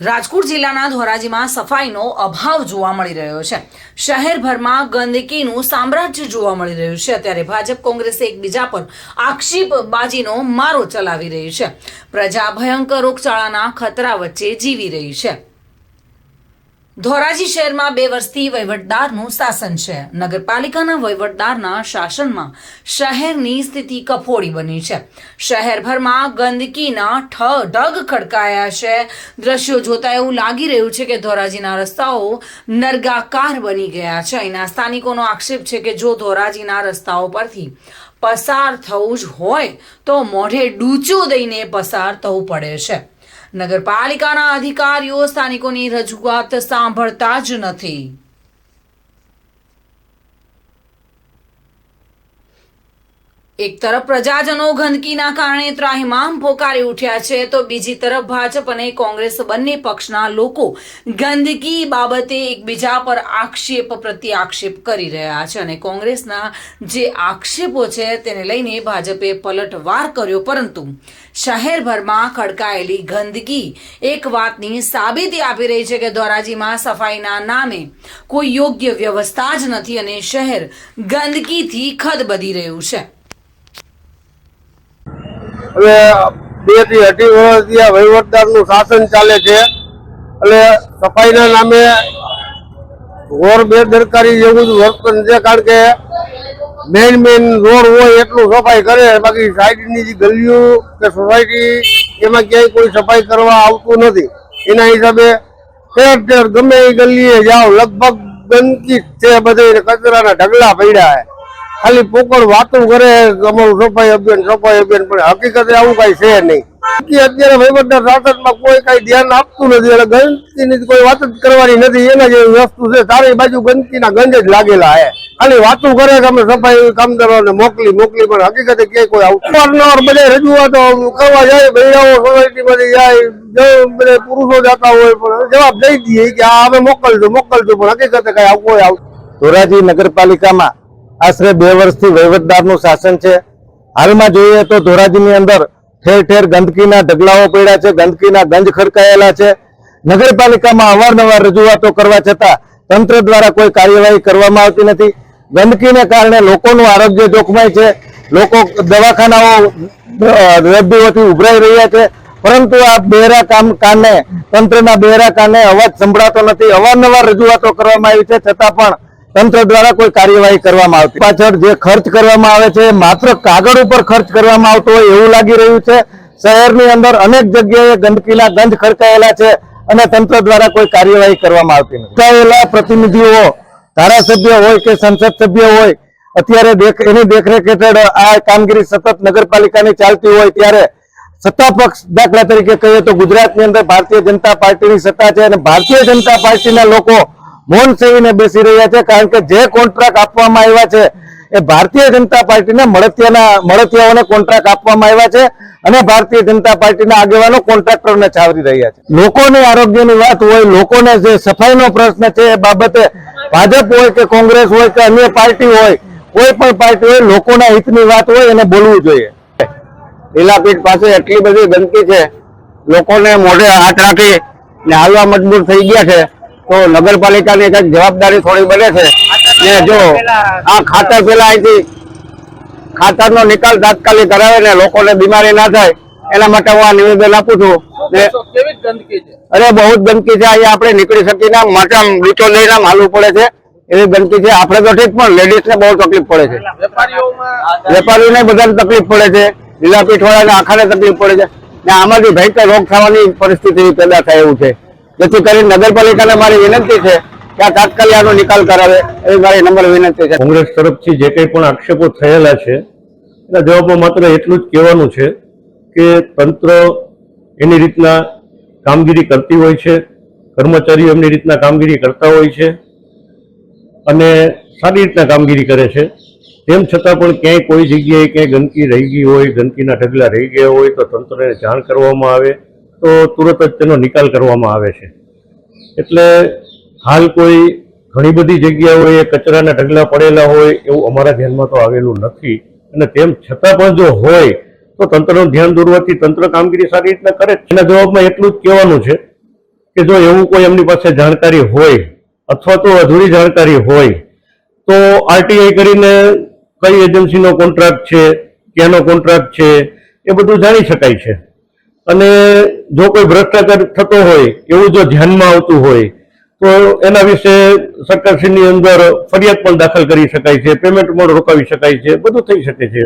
રાજકોટ જિલ્લાના ધોરાજીમાં સફાઈનો અભાવ જોવા મળી રહ્યો છે. શહેરભરમાં ગંદકીનું સામ્રાજ્ય જોવા મળી રહ્યું છે. ત્યારે ભાજપ કોંગ્રેસે એકબીજા પર આક્ષેપબાજીનો મારો ચલાવી રહી છે. પ્રજા ભયંકર રોગચાળાના ખતરા વચ્ચે જીવી રહી છે. ધોરાજી શહેરમાં બે વર્ષથી વહીવટદારનું શાસન છે. નગરપાલિકાના વહીવટદારના શાસનમાં શહેરની સ્થિતિ કફોડી બની છે. શહેરભરમાં ગંદકીના ઠ ઢગ ખડકાયા છે. દ્રશ્યો જોતા એવું લાગી રહ્યું છે કે ધોરાજીના રસ્તાઓ નર્ગાકાર બની ગયા છે. અહીંના સ્થાનિકોનો આક્ષેપ છે કે જો ધોરાજીના રસ્તાઓ પરથી પસાર થવું જ હોય તો મોઢે ડૂચો દઈને પસાર થવું પડે છે. નગરપાલિકાના અધિકારીઓ સ્થાનિકોની રજૂઆત સાંભળતા જ નથી. એક તરફ પ્રજાજનો ગંદકીના કારણે ત્રાહિમામ પોકારી ઉઠ્યા છે, તો બીજી તરફ ભાજપ અને કોંગ્રેસ બંને પક્ષના લોકો ગંદકી બાબતે એકબીજા પર આક્ષેપ પ્રત્યે આક્ષેપ કરી રહ્યા છે અને કોંગ્રેસના જે આક્ષેપો છે તેને લઈને ભાજપે પલટવાર કર્યો. પરંતુ શહેરભરમાં ખડકાયેલી ગંદકી એક વાતની સાબિતી આપી રહી છે કે ધોરાજીમાં સફાઈના નામે કોઈ યોગ્ય વ્યવસ્થા જ નથી અને શહેર ગંદકીથી ખદબદી રહ્યું છે. હવે બેથી અઢી વર્ષથી આ વહીવટદારનું શાસન ચાલે છે. એટલે સફાઈના નામે ઘોર બેદરકારી જેવું જ વર્તન છે, કારણ કે મેઇન મેઇન રોડ હોય એટલું સફાઈ કરે, બાકી સાઈડની જે ગલીઓ કે સોસાયટી, એમાં ક્યાંય કોઈ સફાઈ કરવા આવતું નથી. એના હિસાબે ઠેર ઠેર ગમે એ ગલીએ જાઓ, લગભગ ગંદકી છે, બધે કચરાના ઢગલા પડ્યા છે. ખાલી પોકળ વાતો કરે, અમારું સફાઈ અભિયાન સફાઈ અભિયાન, પણ હકીકતે આવું કઈ છે નહીં. કે અત્યારે વહીવટના શાસનમાં કોઈ કઈ ધ્યાન આપતું નથી, એટલે ગંદકીની કોઈ વાત જ કરવાની નથી, એના જેવી વસ્તુ છે. સારી બાજુ ગંદકીના ગંજ જ લાગેલા હે. ખાલી વાતું કરે કે અમે સફાઈ કામદારોને મોકલી મોકલી, પણ હકીકતે ક્યાંય કોઈ આવતું અવારનવાર બધે રજૂઆતો કરવા જાય ભૈયાઓ સોસાયટીમાંથી જાય બધે પુરુષો જતા હોય, પણ જવાબ દઈ દઈએ કે આ અમે મોકલજો મોકલજો, પણ હકીકતે કઈ આવું કોઈ આવતું ધોરાજી નગરપાલિકામાં આશરે બે વર્ષથી વહીવટદારનું શાસન છે. હાલમાં જોઈએ તો ધોરાજીની અંદર ઠેર ઠેર ગંદકીના ઢગલાઓ પડ્યા છે, ગંદકીના ગંજ ખડકાયેલા છે. નગરપાલિકામાં અવારનવાર રજૂઆતો કરવા છતાં તંત્ર દ્વારા કોઈ કાર્યવાહી કરવામાં આવતી નથી. ગંદકીને કારણે લોકોનું આરોગ્ય જોખમાય છે. લોકો દવાખાનાઓ દર્દીઓથી ઉભરાઈ રહ્યા છે. પરંતુ આ બહેરા કામ કાને તંત્રના બહેરા કાને અવાજ સંભળાતો નથી. અવારનવાર રજૂઆતો કરવામાં આવી છે. છતાં પણ તંત્ર દ્વારા કોઈ કાર્યવાહી કરવામાં આવતી પાછળ જે ખર્ચ કરવામાં આવે છે, માત્ર કાગળ ઉપર ખર્ચ કરવામાં આવતો હોય એવું લાગી રહ્યું છે. શહેરની અંદર અનેક જગ્યાએ ગંદકીના ગંધ ખડકાયેલા છે અને તંત્ર દ્વારા કોઈ કાર્યવાહી કરવામાં આવતી નથી. પ્રતિનિધિઓ, ધારાસભ્ય હોય કે સંસદ સભ્ય હોય, અત્યારે એની દેખરેખ હેઠળ આ કામગીરી સતત નગરપાલિકાની ચાલતી હોય ત્યારે સત્તા પક્ષ દાખલા તરીકે કહીએ તો ગુજરાતની અંદર ભારતીય જનતા પાર્ટીની સત્તા છે અને ભારતીય જનતા પાર્ટીના લોકો મૌન સેવીને બેસી રહ્યા છે, કારણ કે જે કોન્ટ્રાક્ટ આપવામાં આવ્યા છે, એ ભારતીય જનતા પાર્ટીના મળતિયાના, મળતિયાઓને કોન્ટ્રાક્ટ આપવામાં આવ્યા છે અને ભારતીય જનતા પાર્ટીના આગેવાનો કોન્ટ્રાક્ટરોને છાવરી રહ્યા છે. લોકોને આરોગ્યની વાત હોય, લોકોને જે સફાઈનો પ્રશ્ન છે એ બાબતે ભાજપ હોય કે કોંગ્રેસ હોય કે અન્ય પાર્ટી હોય, કોઈ પણ પાર્ટી હોય, લોકોના હિતની વાત હોય, એને બોલવું જોઈએ. લીલાપીઠ પાસે એટલી બધી ગંદકી છે, લોકોને મોઢે હાથ રાખી ને હાલવા મજબૂર થઈ ગયા છે. તો નગરપાલિકાની કંઈક જવાબદારી થોડી બને છે. ને જો આ ખાતર પેલા અહીંથી ખાતરનો નિકાલ તાત્કાલિક કરાવે ને લોકોને બીમારી ના થાય એના માટે હું આ નિવેદન આપું છું. અરે બહુ જ ગંદકી છે. અહીંયા આપણે નીકળી શકીએ ના માટે રીચો લઈને હાલવું પડે છે. એવી ગંદકી છે. આપણે તો ઠીક પણ લેડીઝ ને બહુ તકલીફ પડે છે. વેપારીઓને બધાને તકલીફ પડે છે. લીલાપીઠ વાળાને આખાને તકલીફ પડે છે. ને આમાંથી ભયંકર રોગ થવાની પરિસ્થિતિ પેદા થાય એવું છે. જેથી કરીને નગરપાલિકાને મારી વિનંતી છે કે આ તાત્કાલિક નિકાલ કરાવે એવી મારી નંબર વિનંતી છે. કોંગ્રેસ તરફથી જે કંઈ પણ આક્ષેપો થયેલા છે, એના જવાબમાં માત્ર એટલું જ કહેવાનું છે કે તંત્ર એની રીતના કામગીરી કરતી હોય છે, કર્મચારીઓ એમની રીતના કામગીરી કરતા હોય છે અને સારી રીતના કામગીરી કરે છે. તેમ છતાં પણ ક્યાંય કોઈ જગ્યાએ ક્યાંય ગંદકી રહી ગઈ હોય, ગંદકીના ઢગલા રહી ગયા હોય તો તંત્રને જાણ કરવામાં આવે. તો તુરત જ તેનો નિકાલ કરવામાં આવે છે. એટલે હાલ કોઈ ઘણી બધી જગ્યાઓએ કચરાના ઢગલા પડેલા હોય એવું અમારા ધ્યાનમાં તો આવેલું નથી. અને તેમ છતાં પણ જો હોય, તો તંત્રનું ધ્યાન દોરવાથી તંત્ર કામગીરી સારી રીતના કરે એના જવાબમાં એટલું જ કહેવાનું છે કે જો એવું કોઈ એમની પાસે જાણકારી હોય, અથવા તો અધૂરી જાણકારી હોય, તો આરટીઆઈ કરીને કઈ એજન્સીનો કોન્ટ્રાક્ટ છે, ક્યાંનો કોન્ટ્રાક્ટ છે, એ બધું જાણી શકાય છે. અને જો કોઈ ભ્રષ્ટાચાર થતો હોય, એવું જો ધ્યાનમાં આવતું હોય, તો એના વિશે સરકારશ્રીની અંદર ફરિયાદ પણ દાખલ કરી શકાય છે પેમેન્ટ પણ રોકાવી શકાય છે, બધું થઈ શકે છે.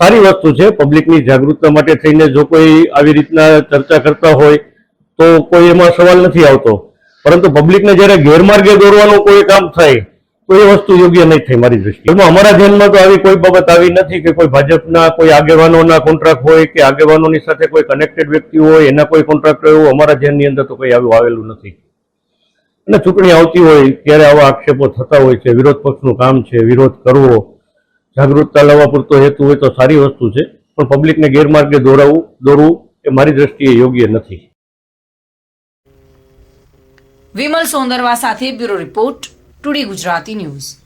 સારી વસ્તુ છે પબ્લિકની જાગૃતતા માટે થઈને જો કોઈ આવી રીતના ચર્ચા કરતા હોય, તો કોઈ એમાં સવાલ નથી આવતો. પરંતુ પબ્લિકને જ્યારે ગેરમાર્ગે દોરવાનું કોઈ કામ થાય એ વસ્તુ યોગ્ય નહીં થઈ મારી દૃષ્ટિએ એમાં અમારા ધ્યાનમાં તો આવી કોઈ બાબત આવી નથી કે કોઈ ભાજપના કોઈ આગેવાનોના કોન્ટ્રાક્ટ હોય કે આગેવાનોની સાથે કોઈ કનેક્ટેડ વ્યક્તિ હોય, એના કોઈ કોન્ટ્રાક્ટ એવું અમારા ધ્યાનની અંદર તો કોઈ આવું આવેલું નથી. અને ચૂંટણી આવતી હોય ત્યારે આવા આક્ષેપો થતા હોય છે, વિરોધ પક્ષનું કામ છે, વિરોધ કરવો. જાગૃતતા લાવવા પૂરતો હેતુ હોય તો સારી વસ્તુ છે, પણ પબ્લિકને ગેરમાર્ગે દોરાવવું દોરવું એ મારી દ્રષ્ટિએ યોગ્ય નથી. વિમલ સોંદરવા સાથે bureau report. Today Gujarati news.